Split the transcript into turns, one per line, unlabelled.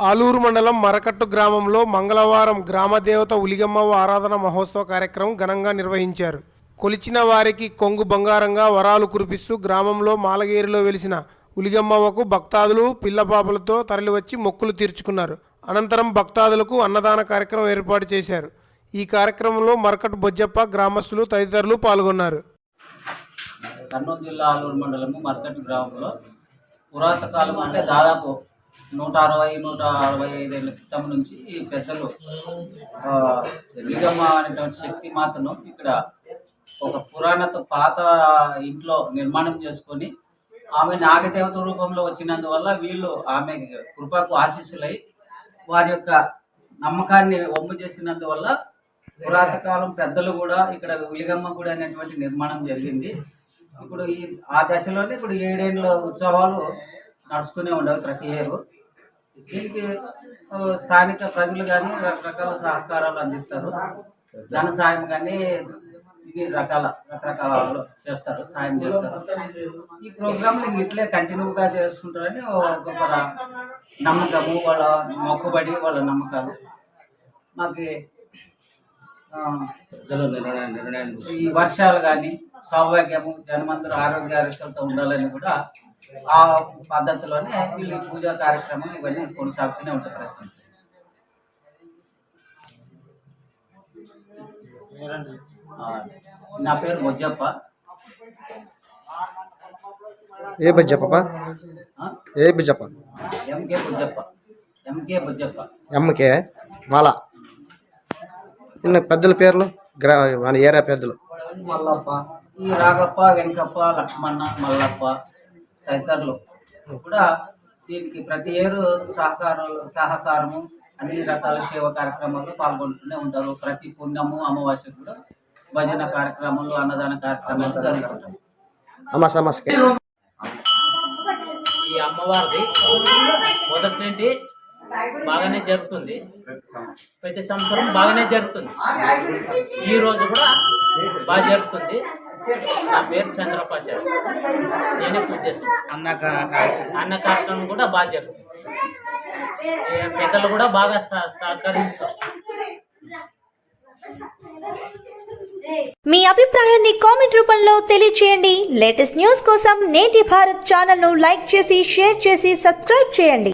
ఆలూరు మండలం మరకట్టు గ్రామంలో మంగళవారం గ్రామదేవత ఉలిగమ్మవ ఆరాధన మహోత్సవ కార్యక్రమం ఘనంగా నిర్వహించారు. కొలిచిన వారికి కొంగు బంగారంగా వరాలు కురిపిస్తూ గ్రామంలో మాలగేరిలో వెలిసిన ఉలిగమ్మవ్వకు భక్తాదులు పిల్లపాపలతో తరలివచ్చి మొక్కులు తీర్చుకున్నారు. అనంతరం భక్తాదులకు అన్నదాన కార్యక్రమం ఏర్పాటు చేశారు. ఈ కార్యక్రమంలో మరకట్టు బొజ్జప్ప గ్రామస్తులు తదితరులు పాల్గొన్నారు.
కర్నూలు జిల్లా ఆలూరు మండలము మరకట్టు గ్రామంలో పురాతకాలం అంటే దాదాపు నూట అరవై నూట అరవై ఐదేళ్ళ క్రితం నుంచి పెద్దలు ఆ, లింగమ్మ అనేటువంటి శక్తి మాతను ఇక్కడ ఒక పురాణత పాత ఇంట్లో నిర్మాణం చేసుకొని ఆమె నాగదేవత రూపంలో వచ్చినందువల్ల వీళ్ళు ఆమె కృపకు ఆశీస్సులై వారి యొక్క నమ్మకాన్ని ఒమ్ము చేసినందువల్ల పురాతన కాలం పెద్దలు కూడా ఇక్కడ ఉలిగమ్మ గుడి అనేటువంటి నిర్మాణం జరిగింది. ఇప్పుడు ఈ ఆ దశలోనే ఇప్పుడు ఏడేళ్ళ ఉత్సవాలు నడుస్తూనే ఉండవు ప్రతి ఏరు దీనికి స్థానిక ప్రజలు కానీ రకరకాల సహకారాలు అందిస్తారు. ధన సాయం కానీ ఇది రకాల రకరకాల చేస్తారు సాయం చేస్తారు. ఈ ప్రోగ్రాంలు ఇట్లే కంటిన్యూగా చేస్తుంటారని ఒక నమ్మకము వాళ్ళ మొక్కుబడి వాళ్ళ నమ్మకాలు. మాకు ఈ వర్షాలు కానీ సౌభాగ్యము జనమందరూ ఆరోగ్య ఆరోగ్యాలతో ఉండాలని కూడా ఆ పద్ధతిలోనే వీళ్ళు పూజా కార్యక్రమం ఇవన్నీ కొనసాగుతూనే ఉంటాయి ప్రతి ఆ, నా పేరు మొజ్జప్ప.
ఏ బజ్జప్ప ఏ బజ్జప్ప?
ఎంకే బుజ్జప్ప. ఎంకే బుజ్జప్ప.
ఎమ్మకే మాల. ఇన్న పెద్దల పేర్లు? గ్రా మన ఏరియా పెద్దలు.
మల్లప్ప. ఈ రాగప్ప వెంకప్ప లక్ష్మణ మల్లప్ప. తదితరులు. కూడా దీనికి ప్రతి ఏరు సహకారాలు సహకారము అన్ని రకాల సేవ కార్యక్రమాల్లో పాల్గొంటూనే ఉంటారు. ప్రతి పుణ్యము అమావాస్య కూడా భజన కార్యక్రమాలు అన్నదాన కార్యక్రమాలు జరుగుతుంటాయి.
ఈ అమ్మవారిది మొదటి నుండి బాగానే జరుగుతుంది. ప్రతి సంవత్సరం బాగానే జరుగుతుంది. ఈ రోజు కూడా బాగా జరుగుతుంది. నా పేరు చంద్రపాచారి. నేనే పూజ చేస్తాను అన్న అన్న కార్యక్రమం కూడా బాగా జరుగుతుంది. పెద్దలు కూడా బాగా సహ- సహకరిస్తారు.
మీ అభిప్రాయాన్ని కామెంట్ రూపంలో తెలియచేయండి. లేటెస్ట్ న్యూస్ కోసం నేటి భారత్ ఛానల్ను లైక్ చేసి షేర్ చేసి సబ్స్క్రైబ్ చేయండి.